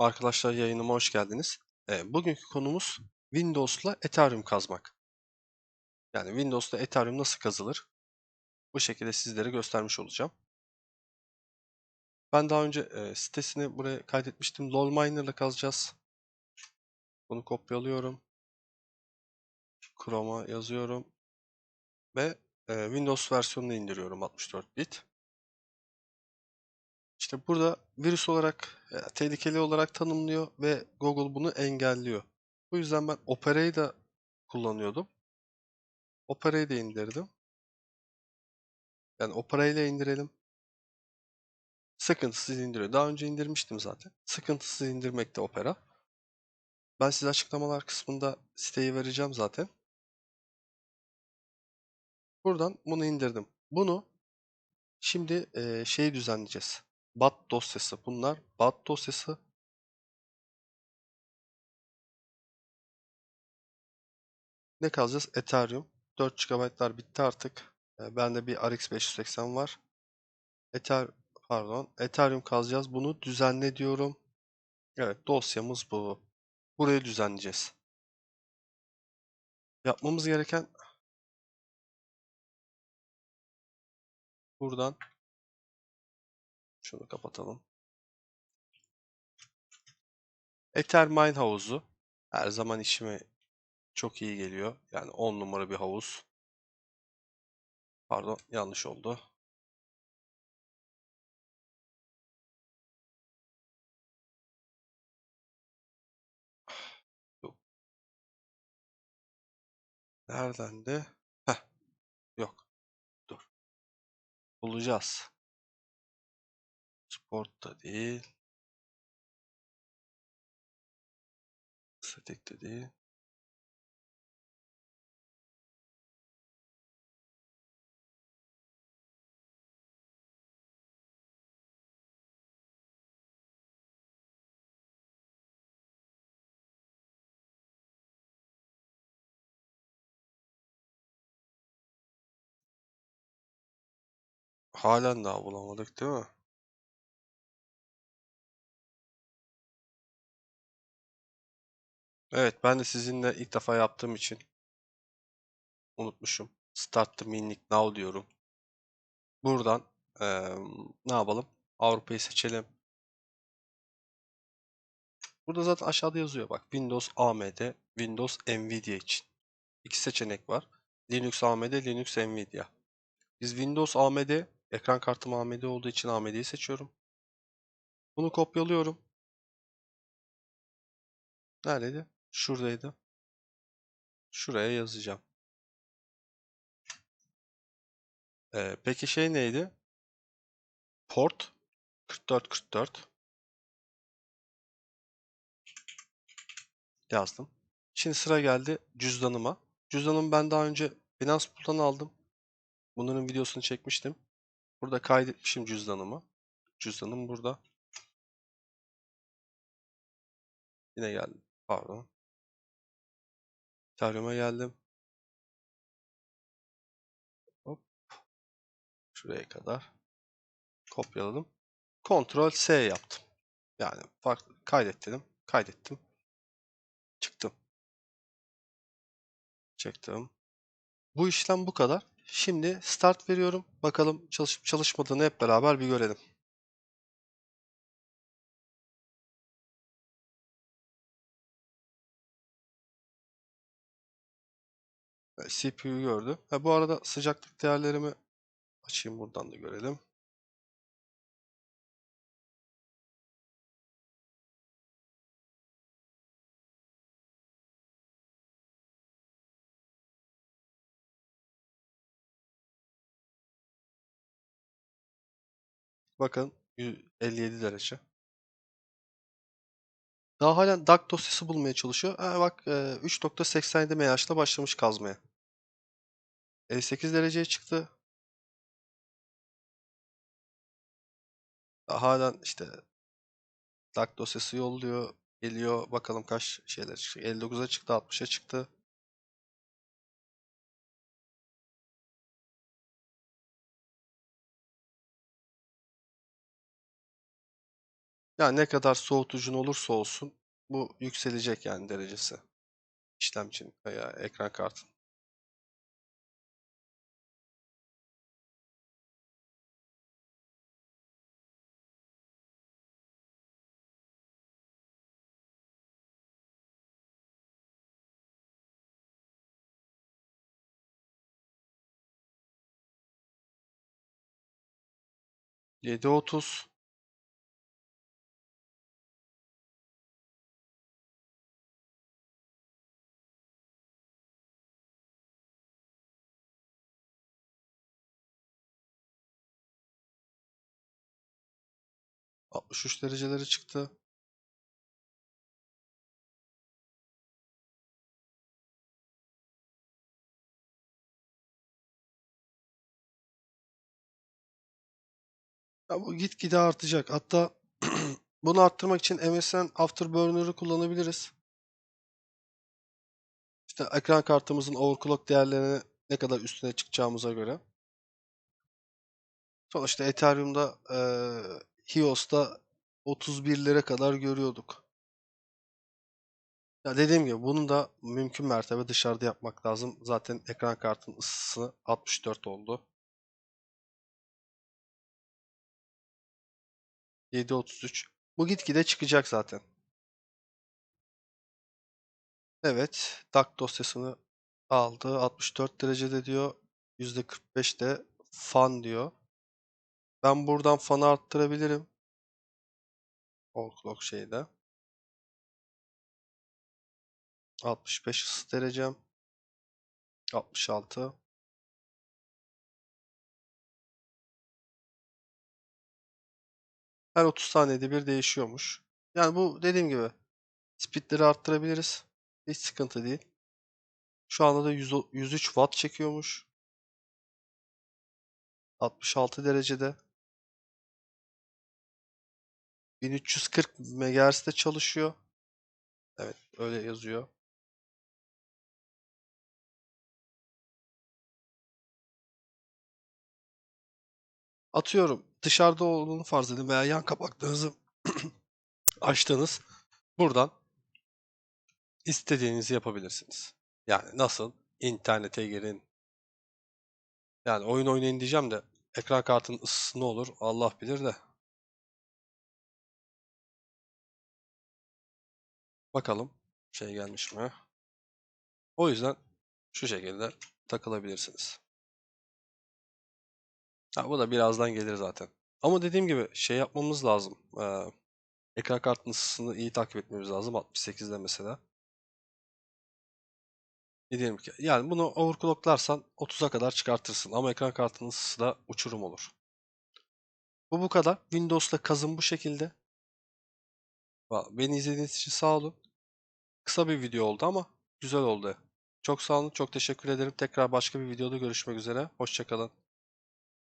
Arkadaşlar yayınıma hoş geldiniz. Ee, bugünkü konumuz Windows'la Ethereum kazmak. Yani Windows'la Ethereum nasıl kazılır? Bu şekilde sizlere göstermiş olacağım. Ben daha önce e, sitesini buraya kaydetmiştim. LOL Miner'la kazacağız. Bunu kopyalıyorum. Chrome'a yazıyorum. Ve e, Windows versiyonunu indiriyorum 64 bit. İşte burada virüs olarak, e, tehlikeli olarak tanımlıyor ve Google bunu engelliyor. Bu yüzden ben Opera'yı da kullanıyordum. Opera'yı da indirdim. Yani Opera ile indirelim. Sıkıntısız indiriyor. Daha önce indirmiştim zaten. Sıkıntısız indirmekte Opera. Ben size açıklamalar kısmında siteyi vereceğim zaten. Buradan bunu indirdim. Bunu şimdi e, şeyi düzenleyeceğiz. BAT dosyası. Bunlar BAT dosyası. Ne kalacağız? Ethereum. 4 GB'lar bitti artık. E, bende bir RX 580 var. Ether pardon. Ethereum kazacağız. Bunu düzenle diyorum. Evet dosyamız bu. Burayı düzenleyeceğiz. Yapmamız gereken buradan şunu kapatalım. Ether Mine havuzu her zaman işime çok iyi geliyor. Yani 10 numara bir havuz. Pardon yanlış oldu. Nereden de? Heh. Yok. Dur. Bulacağız. Sport da değil. Statik de değil. Halen daha bulamadık değil mi? Evet ben de sizinle ilk defa yaptığım için unutmuşum. Start the Minlik Now diyorum. Buradan eee, ne yapalım? Avrupa'yı seçelim. Burada zaten aşağıda yazıyor bak. Windows AMD, Windows Nvidia için. İki seçenek var. Linux AMD, Linux Nvidia. Biz Windows AMD, ekran kartım AMD olduğu için AMD'yi seçiyorum. Bunu kopyalıyorum. Neredeydi? Şuradaydı. Şuraya yazacağım. Ee, peki şey neydi? Port 4444 yazdım. Şimdi sıra geldi cüzdanıma. Cüzdanımı ben daha önce Binance Pool'dan aldım. Bunların videosunu çekmiştim. Burada kaydetmişim cüzdanımı. Cüzdanım burada. Yine geldim. Pardon. Ethereum'a geldim. Hop. Şuraya kadar. Kopyaladım. Ctrl S yaptım. Yani farklı kaydettim. Kaydettim. Çıktım. Çektim. Bu işlem bu kadar. Şimdi start veriyorum. Bakalım çalışıp çalışmadığını hep beraber bir görelim. CPU gördü. Ha, bu arada sıcaklık değerlerimi açayım buradan da görelim. Bakın 57 derece. Daha halen DAC dosyası bulmaya çalışıyor. Ha, bak 3.87 MHz'la başlamış kazmaya. 58 dereceye çıktı. Halen işte DAC dosyası yolluyor. Geliyor. Bakalım kaç şeyler çıktı. 59'a çıktı. 60'a çıktı. Yani ne kadar soğutucun olursa olsun bu yükselecek yani derecesi. İşlemcinin veya ekran kartın. Yedi otuz. Altmış üç dereceleri çıktı. Ya bu gitgide artacak. Hatta bunu arttırmak için MSN Afterburner'ı kullanabiliriz. İşte ekran kartımızın overclock değerlerini ne kadar üstüne çıkacağımıza göre. Sonuçta Ethereum'da eee Hios'ta 31'lere kadar görüyorduk. Ya dediğim gibi bunu da mümkün mertebe dışarıda yapmak lazım. Zaten ekran kartının ısısı 64 oldu. 7.33. Bu gitgide çıkacak zaten. Evet. DAC dosyasını aldı. 64 derecede diyor. %45 de fan diyor. Ben buradan fanı arttırabilirim. Overclock şeyde. 65 ısı derecem. 66. Her 30 saniyede bir değişiyormuş. Yani bu dediğim gibi speedleri arttırabiliriz. Hiç sıkıntı değil. Şu anda da 100 103 watt çekiyormuş. 66 derecede. 1340 MHz'de çalışıyor. Evet, öyle yazıyor. Atıyorum dışarıda olduğunu farz edin veya yan kapaklarınızı açtınız. Buradan istediğinizi yapabilirsiniz. Yani nasıl? İnternete girin. Yani oyun oynayın diyeceğim de ekran kartının ısısı ne olur Allah bilir de. Bakalım şey gelmiş mi? O yüzden şu şekilde takılabilirsiniz. Ha, bu da birazdan gelir zaten. Ama dediğim gibi şey yapmamız lazım. Ee, ekran kartının ısısını iyi takip etmemiz lazım. 68'de mesela. Ne diyelim ki? Yani bunu overclocklarsan 30'a kadar çıkartırsın. Ama ekran kartının ısısı da uçurum olur. Bu bu kadar. Windows'ta kazım bu şekilde. Beni izlediğiniz için sağ olun. Kısa bir video oldu ama güzel oldu. Çok sağ olun. Çok teşekkür ederim. Tekrar başka bir videoda görüşmek üzere. Hoşçakalın.